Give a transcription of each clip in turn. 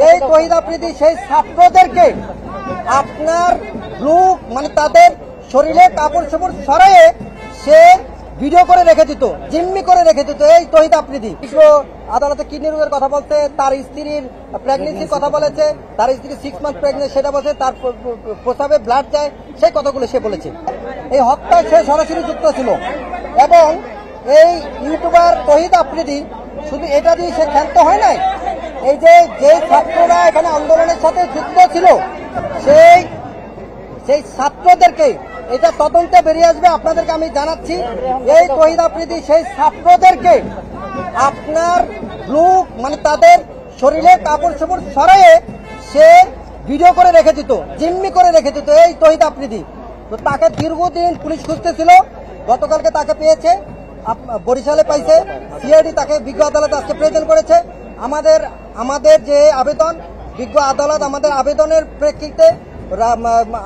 এই তহিদ আফ্রিদি সেই ছাত্রদেরকে আপনার ব্লু মানে তাদের শরীরে কাপড় চোপড় সরাইয়ে সে ভিডিও করে রেখে দিত, জিম্মি করে রেখে দিত এই তহিদ আফ্রিদি আদালতে কিডনি রোগের কথা বলতে তার স্ত্রীর প্রেগনেন্সির কথা বলেছে, তার স্ত্রী সিক্স মান্থ প্রেগনেন্ট সেটা বলছে, তার প- প- ব্লাড যায়, সেই কথাগুলো সে বলেছে। এই হত্যায় সে সরাসরি যুক্ত ছিল। এবং এই ইউটিউবার তহিদ আফ্রিদি শুধু এটা দিয়ে সে ক্ষান্ত হয় নাই? এই যে যে ছাত্ররা এখানে আন্দোলনের সাথে যুক্ত ছিল, সেই সেই ছাত্রদেরকে এটা তদন্তে বেরিয়ে আসবে, আপনাদেরকে আমি জানাচ্ছি। এই তহিদ আফ্রিদি সেই ছাত্রদেরকে আপনার ব্লু মানে তাদের শরীরে কাপড় চোপড় সরাইয়ে সে ভিডিও করে রেখে দিত, জিম্মি করে রেখে দিত এই তহিদ আফ্রিদি তো তাকে দীর্ঘদিন পুলিশ খুঁজতেছিল, গতকালকে তাকে পেয়েছে বরিশালে পাইছে, সিআইডি তাকে বিজ্ঞ আদালত আজকে প্রেজেন্ট করেছে। আমাদের আমাদের যে আবেদন বিজ্ঞ আদালত আমাদের আবেদনের প্রেক্ষিতে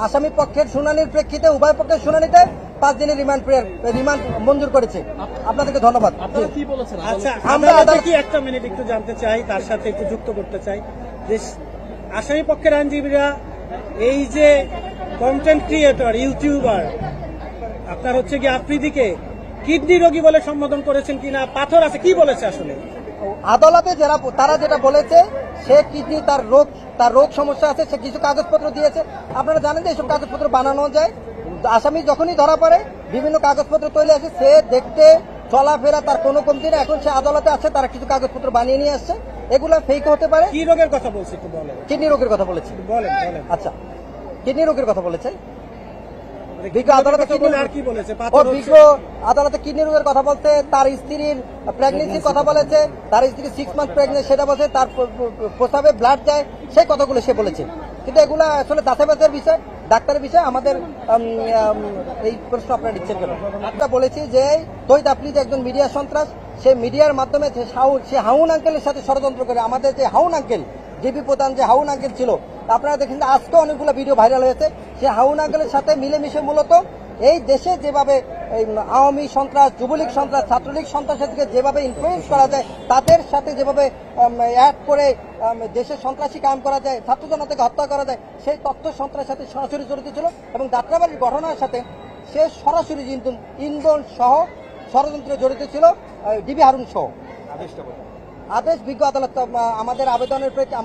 আসামি পক্ষের শুনানির প্রেক্ষিতে উভয় পক্ষের শুনানিতে পাঁচ দিনের রিমান্ড রিমান্ড মঞ্জুর করেছে। আপনাদেরকে ধন্যবাদ। আচ্ছা আমরা কি একটা মিনিট একটু জানতে চাই তার সাথে একটু যুক্ত করতে চাই। যে আসামি পক্ষের আইনজীবীরা এই যে কন্টেন্ট ক্রিয়েটর ইউটিউবার আপনার হচ্ছে কি আফ্রিদিকে কিডনি রোগী বলে সম্বোধন করেছেন কিনা? পাথর আছে কি বলেছে আসলে? আদালতে যারা তারা যেটা বলেছে সে কিডনি তার রোগ তার রোগ সমস্যা আছে সে কিছু কাগজপত্র দিয়েছে। আপনারা জানেন যে এইসব কাগজপত্র বানানো যায়। আসামি যখনই ধরা পড়ে বিভিন্ন কাগজপত্র তৈরি আসে সে দেখতে চলাফেরা তার কোনো কমতি না এখন সে আদালতে আছে তারা কিছু কাগজপত্র বানিয়ে নিয়ে আসছে। এগুলো ফেক হতে পারে। কি রোগের কথা বলছি কিডনি রোগের কথা বলেছে। বলেন বলেন। আচ্ছা কিডনি রোগের কথা বলেছে। বিজ্ঞ আদালতে কি বলেছে? ও বিজ্ঞ আদালতে কিডনি রোগের কথা বলতে তার স্ত্রীর প্রেগনেন্সির কথা বলেছে তার স্ত্রী সিক্স মান্থ প্রেগনেন্ট সেটা বলছে তার ব্লাড যায় সেই কথাগুলো সে বলেছে। কিন্তু এগুলো আসলে বিষয় ডাক্তারের বিষয় আমাদের এই প্রশ্ন আপনারা দিচ্ছেন কেন? আমরা বলেছি যে তৈত আপনি যে একজন মিডিয়া সন্ত্রাস সে মিডিয়ার মাধ্যমে সে হাউন আঙ্কেলের সাথে ষড়যন্ত্র করে আমাদের যে হাউন আঙ্কেল ডিবি প্রধান যে হাউন আঙ্কেল ছিল আপনারা দেখেন আজকে অনেকগুলো ভিডিও ভাইরাল হয়েছে। সে হাউন আঙ্কেলের সাথে মিলেমিশে মূলত এই দেশে যেভাবে আওয়ামী সন্ত্রাস, যুবলীগ সন্ত্রাস, ছাত্রলীগ সন্ত্রাসীকে যেভাবে ইনফ্লুয়েন্স করা যায়, তাদের সাথে যেভাবে অ্যাড করে দেশের সন্ত্রাসী কাম করা যায়, ছাত্র জনতাকে হত্যা করা যায়, সেই তথ্য সন্ত্রাসের সাথে সরাসরি জড়িত ছিল এবং যাত্রাবাড়ির ঘটনার সাথে সে সরাসরি ইন্ধন সহ ষড়যন্ত্রে জড়িত ছিল ডিবি হারুন সহ। আদেশ বিজ্ঞ আদালত আমাদের আবেদনের আমাদের